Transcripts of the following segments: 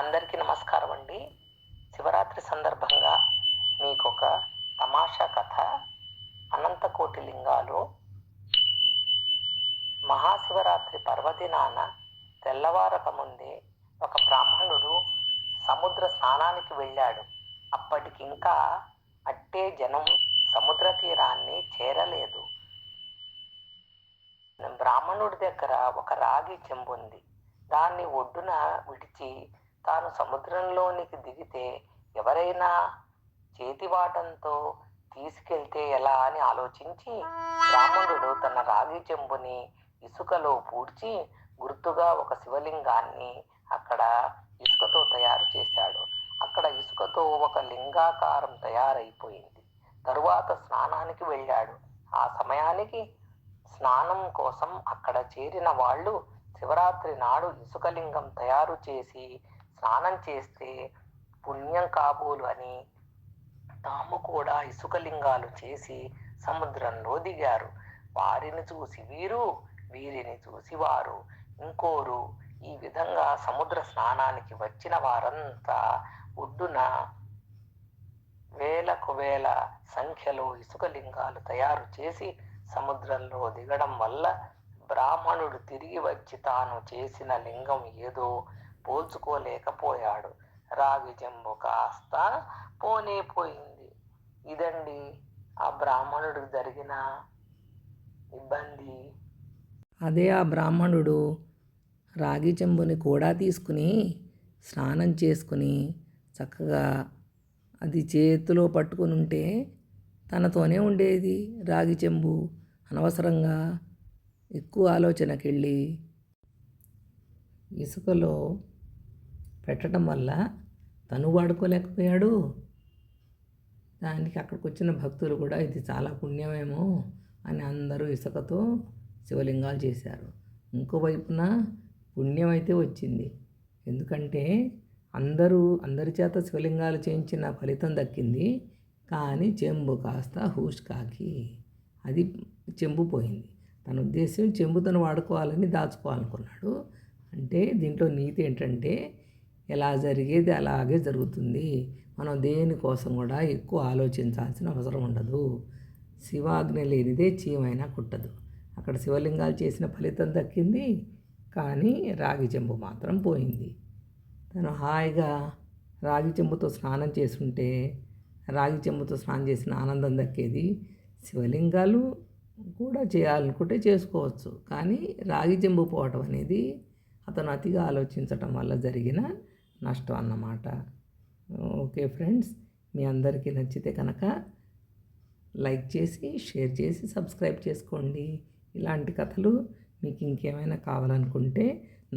అందరికీ నమస్కారం అండి. శివరాత్రి సందర్భంగా మీకు ఒక తమాషా కథ అనంతకోటి లింగాలు మహాశివరాత్రి పర్వదినాన తెల్లవారక ముందే ఒక బ్రాహ్మణుడు సముద్ర స్నానానికి వెళ్ళాడు. అప్పటికింకా అట్టే జనం సముద్ర తీరాన్ని చేరలేదు. బ్రాహ్మణుడి దగ్గర ఒక రాగి చెంబుంది. దాన్ని ఒడ్డున విడిచి తాను సముద్రంలోనికి దిగితే ఎవరైనా చేతివాటంతో తీసుకెళ్తే ఎలా అని ఆలోచించి రాముడు తన రాగి చెంబుని ఇసుకలో పూడ్చి గుర్తుగా ఒక శివలింగాన్ని అక్కడ ఇసుకతో తయారు చేశాడు. అక్కడ ఇసుకతో ఒక లింగాకారం తయారైపోయింది. తరువాత స్నానానికి వెళ్ళాడు. ఆ సమయానికి స్నానం కోసం అక్కడ చేరిన వాళ్ళు శివరాత్రి నాడు ఇసుకలింగం తయారు చేసి స్నానం చేస్తే పుణ్యం కాబోలు అని తాము కూడా ఇసుకలింగాలు చేసి సముద్రంలో దిగారు. వారిని చూసి వీరు వీరిని చూసి వారు ఇంకోరు. ఈ విధంగా సముద్ర స్నానానికి వచ్చిన వారంతా ఒడ్డున వేలకు వేల సంఖ్యలో ఇసుకలింగాలు తయారు చేసి సముద్రంలో దిగడం వల్ల బ్రాహ్మణుడు తిరిగి వచ్చి తాను చేసిన లింగం ఏదో పోల్చుకోలేకపోయాడు. రాగి జంబు కాస్త పోనే పోయింది. ఇదండి ఆ బ్రాహ్మణుడికి జరిగిన ఇబ్బంది. అదే ఆ బ్రాహ్మణుడు రాగి చెంబుని కూడా తీసుకుని స్నానం చేసుకుని చక్కగా అది చేతిలో పట్టుకుని ఉంటే తనతోనే ఉండేది రాగి చెంబు అనవసరంగా ఎక్కువ ఆలోచనకెళ్ళి ఇసుకలో పెట్టడం వల్ల తను వాడుకోలేకపోయాడు. దానికి అక్కడికి వచ్చిన భక్తులు కూడా ఇది చాలా పుణ్యమేమో అని అందరూ ఇసుకతో శివలింగాలు చేశారు. ఇంకోవైపున పుణ్యం అయితే వచ్చింది. ఎందుకంటే అందరూ అందరి చేత శివలింగాలు చేయించిన ఫలితం దక్కింది. కానీ చెంబు కాస్త హూష్ కాకి. అది చెంబు పోయింది. తన ఉద్దేశం చెంబు తను వాడుకోవాలని దాచుకోవాలనుకున్నాడు. అంటే దీంట్లో నీతి ఏంటంటే ఎలా జరిగేది అలాగే జరుగుతుంది. మనం దేనికోసం కూడా ఎక్కువ ఆలోచించాల్సిన అవసరం ఉండదు. శివాగ్ని లేనిదే చీమైనా కుట్టదు. అక్కడ శివలింగాలు చేసిన ఫలితం దక్కింది. కానీ రాగి చెంబు మాత్రం పోయింది. తను హాయిగా రాగి చెంబుతో స్నానం చేస్తుంటే రాగి చెంబుతో స్నానం చేసిన ఆనందం దక్కేది. శివలింగాలు కూడా చేయాలనుకుంటే చేసుకోవచ్చు. కానీ రాగి చెంబు పోవటం అనేది అతను అతిగా ఆలోచించటం వల్ల జరిగిన నష్టం అన్నమాట. ఓకే ఫ్రెండ్స్ మీ అందరికీ నచ్చితే కనుక లైక్ చేసి షేర్ చేసి సబ్స్క్రైబ్ చేసుకోండి. ఇలాంటి కథలు మీకు ఇంకేమైనా కావాలనుకుంటే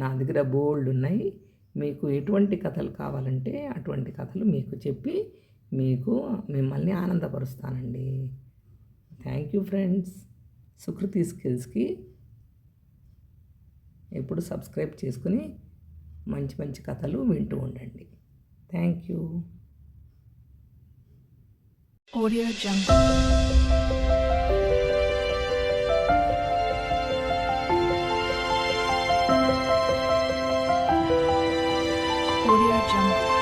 నా దగ్గర బోల్డ్ ఉన్నాయి. మీకు ఎటువంటి కథలు కావాలంటే అటువంటి కథలు మీకు చెప్పి మీకు మిమ్మల్ని ఆనందపరుస్తానండి. Thank you friends. సుకృతి స్కిల్స్కి ఎప్పుడు సబ్స్క్రైబ్ చేసుకుని మంచి మంచి కథలు వింటూ ఉండండి. Thank you Audio Jungle Audio Jungle.